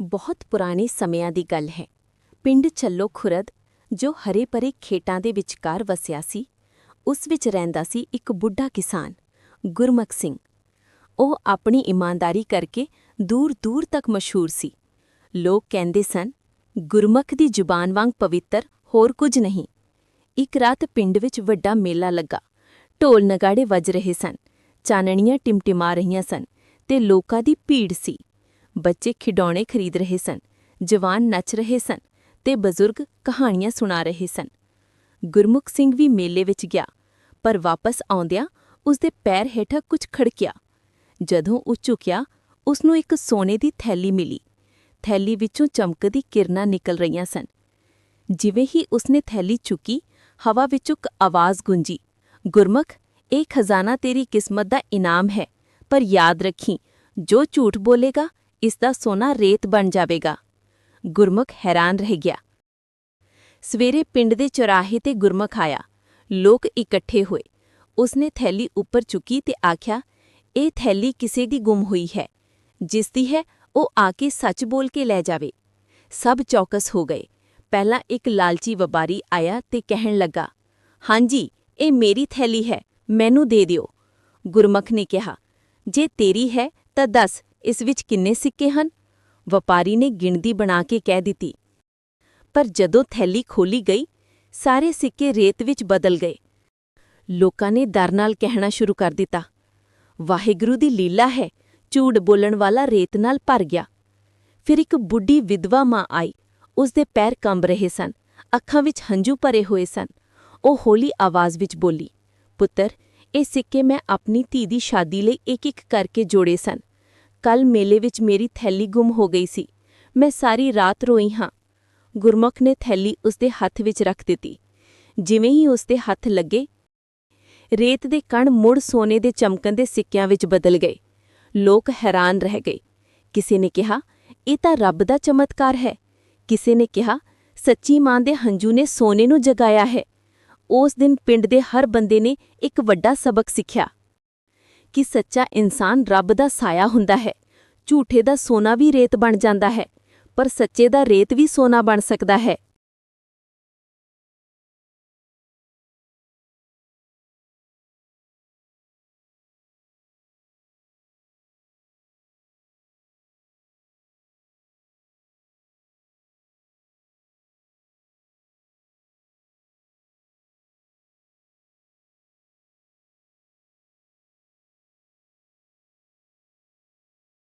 ਬਹੁਤ ਪੁਰਾਣੇ ਸਮਿਆਂ ਦੀ ਗੱਲ ਹੈ। ਪਿੰਡ ਛੱਲੋ ਖੁਰਦ, ਜੋ ਹਰੇ ਭਰੇ ਖੇਤਾਂ ਦੇ ਵਿਚਕਾਰ ਵਸਿਆ ਸੀ, ਉਸ ਵਿੱਚ ਰਹਿੰਦਾ ਸੀ ਇੱਕ ਬੁੱਢਾ ਕਿਸਾਨ, ਗੁਰਮੁਖ ਸਿੰਘ। ਉਹ ਆਪਣੀ ਇਮਾਨਦਾਰੀ ਕਰਕੇ ਦੂਰ-ਦੂਰ ਤੱਕ ਮਸ਼ਹੂਰ ਸੀ। ਲੋਕ ਕਹਿੰਦੇ ਸਨ, ਗੁਰਮੁਖ ਦੀ ਜ਼ੁਬਾਨ ਵਾਂਗ ਪਵਿੱਤਰ, ਹੋਰ ਕੁਝ ਨਹੀਂ। ਇੱਕ ਰਾਤ ਪਿੰਡ ਵਿੱਚ ਵੱਡਾ ਮੇਲਾ ਲੱਗਾ। ਢੋਲ ਨਗਾੜੇ ਵੱਜ ਰਹੇ ਸਨ। ਚਾਨਣੀਆਂ ਟਿਮਟਿਮਾ ਰਹੀਆਂ ਸਨ ਤੇ ਲੋਕਾਂ ਦੀ ਭੀੜ ਸੀ। ਬੱਚੇ ਖਿਡੌਣੇ ਖਰੀਦ ਰਹੇ ਸਨ, ਜਵਾਨ ਨੱਚ ਰਹੇ ਸਨ ਤੇ ਬਜ਼ੁਰਗ ਕਹਾਣੀਆਂ ਸੁਣਾ ਰਹੇ ਸਨ। ਗੁਰਮੁਖ ਸਿੰਘ ਵੀ ਮੇਲੇ ਵਿੱਚ ਗਿਆ, ਪਰ ਵਾਪਸ ਆਉਂਦਿਆਂ ਉਸਦੇ ਪੈਰ ਹੇਠਾਂ ਕੁਝ ਖੜਕਿਆ। ਜਦੋਂ ਉਹ ਝੁਕਿਆ ਉਸ ਨੂੰ ਇੱਕ ਸੋਨੇ ਦੀ ਥੈਲੀ ਮਿਲੀ। ਥੈਲੀ ਵਿੱਚੋਂ ਚਮਕਦੀ ਕਿਰਨਾਂ ਨਿਕਲ ਰਹੀਆਂ ਸਨ। ਜਿਵੇਂ ਹੀ ਉਸਨੇ ਥੈਲੀ ਚੁੱਕੀ, ਹਵਾ ਵਿੱਚੋਂ ਇੱਕ ਆਵਾਜ਼ ਗੂੰਜੀ, ਗੁਰਮੁਖ, ਇਹ ਖਜ਼ਾਨਾ ਤੇਰੀ ਕਿਸਮਤ ਦਾ ਇਨਾਮ ਹੈ, ਪਰ ਯਾਦ ਰੱਖੀ, ਜੋ ਝੂਠ ਬੋਲੇਗਾ ਇਸ ਦਾ ਸੋਨਾ ਰੇਤ ਬਣ ਜਾਵੇਗਾ। ਗੁਰਮੁਖ ਹੈਰਾਨ ਰਹਿ ਗਿਆ। ਸਵੇਰੇ ਪਿੰਡ ਦੇ ਚੌਰਾਹੇ ਤੇ ਗੁਰਮੁਖ ਆਇਆ। ਲੋਕ ਇਕੱਠੇ ਹੋਏ। ਉਸਨੇ ਥੈਲੀ ਉੱਪਰ ਚੁੱਕੀ ਤੇ ਆਖਿਆ, ਇਹ ਥੈਲੀ ਕਿਸੇ ਦੀ ਗੁੰਮ ਹੋਈ ਹੈ। ਜਿਸ ਦੀ ਹੈ, ਉਹ ਆ ਕੇ ਸੱਚ ਬੋਲ ਕੇ ਲੈ ਜਾਵੇ। ਸਭ ਚੌਕਸ ਹੋ ਗਏ। ਪਹਿਲਾਂ ਇੱਕ ਲਾਲਚੀ ਵਪਾਰੀ ਆਇਆ ਤੇ ਕਹਿਣ ਲੱਗਾ, ਹਾਂਜੀ, ਇਹ ਮੇਰੀ ਥੈਲੀ ਹੈ, ਮੈਨੂੰ ਦੇ ਦਿਓ। ਗੁਰਮੁਖ ਨੇ ਕਿਹਾ, ਜੇ ਤੇਰੀ ਹੈ, ਤਾਂ ਦੱਸ ਇਸ ਵਿੱਚ ਕਿੰਨੇ ਸਿੱਕੇ ਹਨ? ਵਪਾਰੀ ਨੇ ਗਿਣਤੀ ਬਣਾ ਕੇ ਕਹਿ ਦਿੱਤੀ। ਪਰ ਜਦੋਂ ਥੈਲੀ ਖੋਲੀ ਗਈ, ਸਾਰੇ ਸਿੱਕੇ ਰੇਤ ਵਿੱਚ ਬਦਲ ਗਏ। ਲੋਕਾਂ ਨੇ ਦਰ ਨਾਲ ਕਹਿਣਾ ਸ਼ੁਰੂ ਕਰ ਦਿੱਤਾ। ਵਾਹਿਗੁਰੂ ਦੀ ਲੀਲਾ ਹੈ, ਝੂਠ ਬੋਲਣ ਵਾਲਾ ਰੇਤ ਨਾਲ ਭਰ ਗਿਆ। ਫਿਰ ਇੱਕ ਬੁੱਢੀ ਵਿਧਵਾ ਮਾਂ ਆਈ। ਉਸ ਦੇ ਪੈਰ ਕੰਬ ਰਹੇ ਸਨ। ਅੱਖਾਂ ਵਿੱਚ ਹੰਝੂ ਭਰੇ ਹੋਏ ਸਨ। ਉਹ ਹੌਲੀ ਆਵਾਜ਼ ਵਿੱਚ ਬੋਲੀ, ਪੁੱਤਰ, ਇਹ ਸਿੱਕੇ ਮੈਂ ਆਪਣੀ ਧੀ ਦੀ ਸ਼ਾਦੀ ਲਈ ਇੱਕ-ਇੱਕ ਕਰਕੇ ਜੋੜੇ ਸਨ। ਕੱਲ ਮੇਲੇ ਵਿੱਚ ਮੇਰੀ ਥੈਲੀ ਗੁੰਮ ਹੋ ਗਈ ਸੀ। ਮੈਂ ਸਾਰੀ ਰਾਤ ਰੋਈ ਹਾਂ। ਗੁਰਮੁਖ ਨੇ ਥੈਲੀ ਉਸਦੇ ਹੱਥ ਵਿੱਚ ਰੱਖ ਦਿੱਤੀ। ਜਿਵੇਂ ਹੀ ਉਸਦੇ ਹੱਥ ਲੱਗੇ, ਰੇਤ ਦੇ ਕਣ ਮੁੜ ਸੋਨੇ ਦੇ ਚਮਕਣ ਦੇ ਸਿੱਕਿਆਂ ਵਿੱਚ ਬਦਲ ਗਏ। ਲੋਕ ਹੈਰਾਨ ਰਹਿ ਗਏ। ਕਿਸੇ ਨੇ ਕਿਹਾ, ਇਹ ਤਾਂ ਰੱਬ ਦਾ ਚਮਤਕਾਰ ਹੈ। ਕਿਸੇ ਨੇ ਕਿਹਾ, ਸੱਚੀ ਮਾਂ ਦੇ ਹੰਝੂ ਨੇ ਸੋਨੇ ਨੂੰ ਜਗਾਇਆ ਹੈ। ਉਸ ਦਿਨ ਪਿੰਡ ਦੇ ਹਰ ਬੰਦੇ ਨੇ ਇੱਕ ਵੱਡਾ ਸਬਕ ਸਿੱਖਿਆ। ਕਿ ਸੱਚਾ ਇਨਸਾਨ ਰੱਬ ਦਾ ਸਾਇਆ ਹੁੰਦਾ ਹੈ। ਝੂਠੇ ਦਾ ਸੋਨਾ ਵੀ ਰੇਤ ਬਣ ਜਾਂਦਾ ਹੈ, ਪਰ ਸੱਚੇ ਦਾ ਰੇਤ ਵੀ ਸੋਨਾ ਬਣ ਸਕਦਾ ਹੈ।